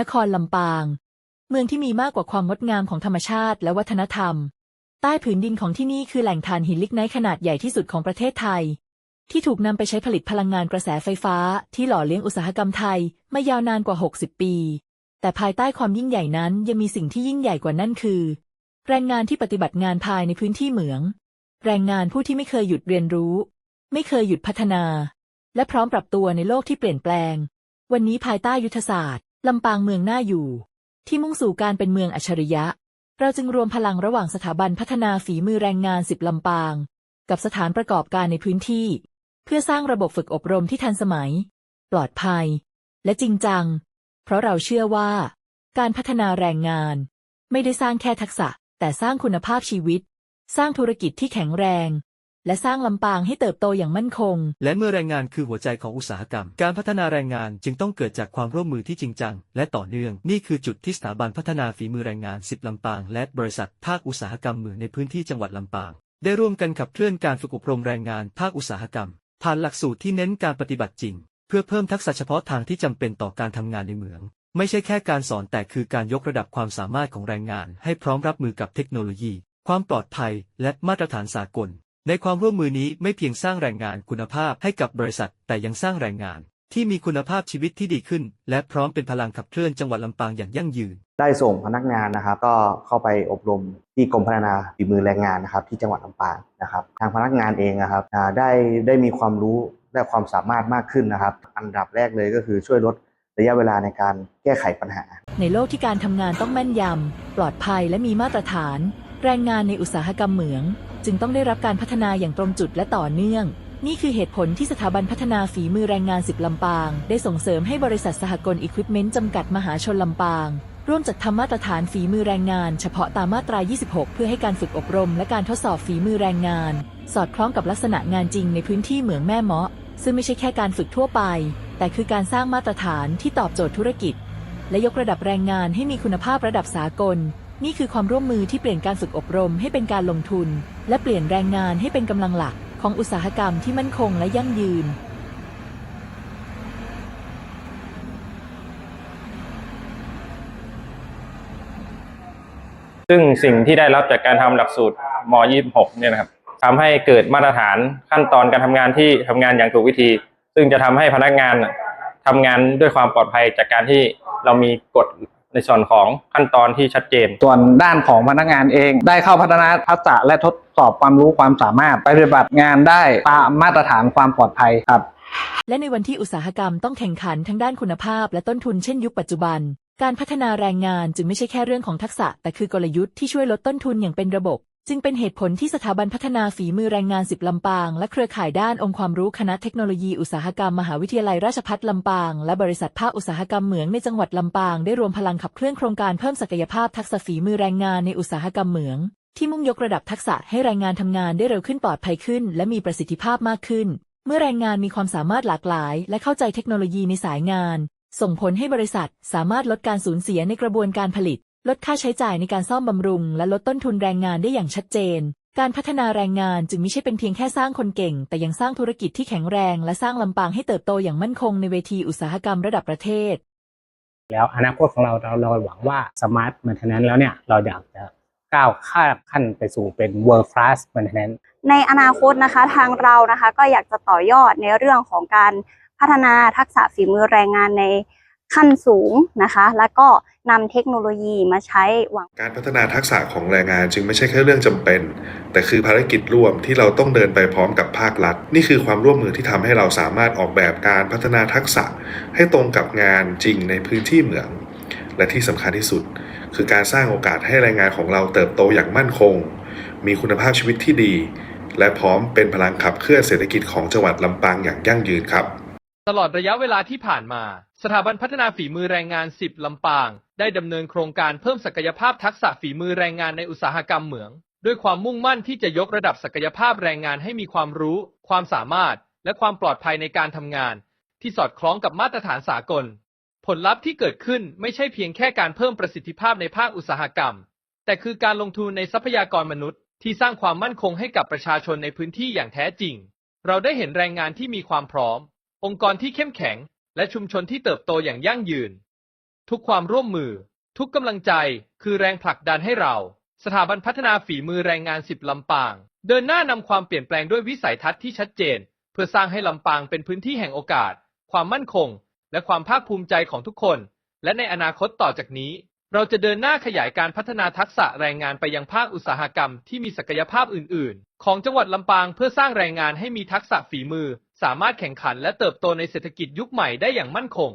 นครลำปาง เมืองที่มีมากกว่าความงดงามของธรรมชาติและวัฒนธรรม ใต้ผืนดินของที่นี่คือแหล่งถ่านหินลิกไนท์ขนาดใหญ่ที่สุดของประเทศไทย ที่ถูกนำไปใช้ผลิตพลังงานกระแสไฟฟ้า ที่หล่อเลี้ยงอุตสาหกรรมไทยมายาวนานกว่า 60 ปี แต่ภายใต้ความยิ่งใหญ่นั้นยังมีสิ่งที่ยิ่งใหญ่กว่านั่นคือ แรงงานที่ปฏิบัติงานภายในพื้นที่เหมือง แรงงานผู้ที่ไม่เคยหยุดเรียนรู้ ไม่เคยหยุดพัฒนา และพร้อมปรับตัวในโลกที่เปลี่ยนแปลง วันนี้ภายใต้ยุทธศาสตร์ ลำปางเมืองน่าอยู่ ที่มุ่งสู่การเป็นเมืองอัจฉริยะ เราจึงรวมพลังระหว่างสถาบันพัฒนาฝีมือแรงงานสิบลำปาง กับสถานประกอบการในพื้นที่ เพื่อสร้างระบบฝึกอบรมที่ทันสมัย ปลอดภัย และจริงจัง เพราะเราเชื่อว่า การพัฒนาแรงงาน ไม่ได้สร้างแค่ทักษะ แต่สร้างคุณภาพชีวิต สร้างธุรกิจที่แข็งแรง และสร้างลำปางให้เติบโตอย่างมั่นคง และเมื่อแรงงานคือหัวใจของอุตสาหกรรม การพัฒนาแรงงานจึงต้องเกิดจากความร่วมมือที่จริงจัง และต่อเนื่อง นี่คือจุดที่สถาบันพัฒนาฝีมือแรงงาน 10 ลำปาง และบริษัทภาคอุตสาหกรรมเมืองในพื้นที่จังหวัดลำปาง ได้ร่วมกันขับเคลื่อนการฝึกอบรมแรงงานภาคอุตสาหกรรม ผ่านหลักสูตรที่เน้นการปฏิบัติจริง เพื่อเพิ่มทักษะเฉพาะทางที่จำเป็นต่อการทำงานในเมือง ไม่ใช่แค่การสอนแต่คือการยกระดับความสามารถของแรงงาน ให้พร้อมรับมือกับเทคโนโลยี ความปลอดภัย และมาตรฐานสากล ในความร่วมมือนี้ไม่เพียงสร้างแรงงานคุณภาพให้กับบริษัท แต่ยังสร้างแรงงานที่มีคุณภาพชีวิตที่ดีขึ้น และพร้อมเป็นพลังขับเคลื่อนจังหวัดลำปางอย่างยั่งยืน ได้ส่งพนักงานนะครับ ก็เข้าไปอบรมที่กรมพัฒนาฝีมือแรงงานนะครับ ที่จังหวัดลำปางนะครับ ทางพนักงานเองนะครับอ่าได้ได้มีความรู้และความสามารถมากขึ้นนะครับ อันดับแรกเลยก็คือช่วยลดระยะเวลาในการแก้ไขปัญหา ในโลกที่การทำงานต้องแม่นยำปลอดภัยและมีมาตรฐาน แรงงานในอุตสาหกรรมเหมือง จึงต้องได้รับการพัฒนาอย่างตรงจุดและต่อเนื่อง นี่คือเหตุผลที่สถาบันพัฒนาฝีมือแรงงานสิบลำปาง ได้ส่งเสริมให้บริษัทสหกลอิควิปเมนต์จำกัดมหาชนลำปางร่วมจัดทำมาตรฐานฝีมือแรงงาน เฉพาะตามมาตรา 26 เพื่อให้การฝึกอบรม และการทดสอบฝีมือแรงงาน สอดคล้องกับลักษณะงานจริงในพื้นที่เหมืองแม่เมาะ ซึ่งไม่ใช่แค่การฝึกทั่วไป แต่คือการสร้างมาตรฐานที่ตอบโจทย์ธุรกิจ และยกระดับแรงงานให้มีคุณภาพระดับสากล นี่คือความร่วมมือที่เปลี่ยนการฝึกอบรมให้เป็นการลงทุน และเปลี่ยนแรงงานให้เป็นกำลังหลักของอุตสาหกรรมที่มั่นคงและยั่งยืน ซึ่งสิ่งที่ได้รับจากการทำหลักสูตรม 26 เนี่ยนะครับทำให้เกิดมาตรฐานขั้นตอนการทำงานที่ทำงานอย่างถูกวิธี ซึ่งจะทำให้พนักงานทำงานด้วยความปลอดภัยจากการที่เรามีกฎ ในส่วนของขั้นตอนที่ชัดเจน ส่วนด้านของพนักงานเอง ได้เข้าพัฒนาทักษะและทดสอบความรู้ความสามารถปฏิบัติงานได้ตามมาตรฐานความปลอดภัยครับ และในวันที่อุตสาหกรรมต้องแข่งขันทั้งด้านคุณภาพและต้นทุนเช่นยุคปัจจุบัน การพัฒนาแรงงานจึงไม่ใช่แค่เรื่องของทักษะ แต่คือกลยุทธ์ที่ช่วยลดต้นทุนอย่างเป็นระบบ จึงเป็นเหตุผลที่สถาบันพัฒนาฝีมือแรงงานสิบลำปาง และเครือข่ายด้านองค์ความรู้คณะเทคโนโลยีอุตสาหกรรมมหาวิทยาลัยราชภัฏลำปาง และบริษัทภาคอุตสาหกรรมเหมืองในจังหวัดลำปางได้รวมพลังขับเคลื่อนโครงการเพิ่มศักยภาพทักษะฝีมือแรงงานในอุตสาหกรรมเหมือง ที่มุ่งยกระดับทักษะให้แรงงานทำงานได้เร็วขึ้นปลอดภัยขึ้น และมีประสิทธิภาพมากขึ้น เมื่อแรงงานมีความสามารถหลากหลาย และเข้าใจเทคโนโลยีในสายงาน ส่งผลให้บริษัทสามารถลดการสูญเสียในกระบวนการผลิต ลดค่าใช้จ่ายในการซ่อมบำรุง และลดต้นทุนแรงงานได้อย่างชัดเจน การพัฒนาแรงงานจึงไม่ใช่เป็นเพียงแค่สร้างคนเก่ง แต่ยังสร้างธุรกิจที่แข็งแรง และสร้างลำปางให้เติบโตอย่างมั่นคงในเวทีอุตสาหกรรมระดับประเทศ แล้วอนาคตของเราเราเราหวังว่า smart maintenance แล้วเนี่ยเราอยากจะก้าวข้ามขั้นไปสู่เป็น world class maintenance ในอนาคตนะคะทางเรานะคะก็อยากจะต่อยอดในเรื่องของการพัฒนาทักษะฝีมือแรงงานใน ขั้นสูงนะคะ แล้วก็นำเทคโนโลยีมาใช้หวัง การพัฒนาทักษะของแรงงานจึงไม่ใช่แค่เรื่องจำเป็น แต่คือภารกิจร่วมที่เราต้องเดินไปพร้อมกับภาครัฐ นี่คือความร่วมมือที่ทำให้เราสามารถออกแบบการพัฒนาทักษะ ให้ตรงกับงานจริงในพื้นที่เหมือง และที่สำคัญที่สุด คือการสร้างโอกาสให้แรงงานของเราเติบโตอย่างมั่นคง มีคุณภาพชีวิตที่ดี และพร้อมเป็นพลังขับเคลื่อนเศรษฐกิจของจังหวัดลำปางอย่างยั่งยืนครับ ตลอดระยะเวลาที่ผ่านมา สถาบันพัฒนาฝีมือแรงงาน 10 ลำปาง ได้ดำเนินโครงการเพิ่มศักยภาพทักษะฝีมือแรงงานในอุตสาหกรรมเหมือง ด้วยความมุ่งมั่นที่จะยกระดับศักยภาพแรงงานให้มีความรู้ ความสามารถ และความปลอดภัยในการทำงาน ที่สอดคล้องกับมาตรฐานสากล ผลลัพธ์ที่เกิดขึ้นไม่ใช่เพียงแค่การเพิ่มประสิทธิภาพในภาคอุตสาหกรรม แต่คือการลงทุนในทรัพยากรมนุษย์ ที่สร้างความมั่นคงให้กับประชาชนในพื้นที่อย่างแท้จริง เราได้เห็นแรงงานที่มีความพร้อม องค์กรที่เข้มแข็ง และชุมชนที่เติบโตอย่างยั่งยืน ทุกความร่วมมือ ทุกกำลังใจคือแรงผลักดันให้เรา สถาบันพัฒนาฝีมือแรงงานสิบลำปาง เดินหน้านำความเปลี่ยนแปลงด้วยวิสัยทัศน์ที่ชัดเจน เพื่อสร้างให้ลำปางเป็นพื้นที่แห่งโอกาส ความมั่นคง และความภาคภูมิใจของทุกคน และในอนาคตต่อจากนี้ เราจะเดินหน้าขยายการพัฒนาทักษะแรงงานไปยังภาคอุตสาหกรรมที่มีศักยภาพอื่น ๆ ของจังหวัดลำปางเพื่อสร้างแรงงานให้มีทักษะฝีมือ สามารถแข่งขันและเติบโตในเศรษฐกิจยุคใหม่ได้อย่างมั่นคง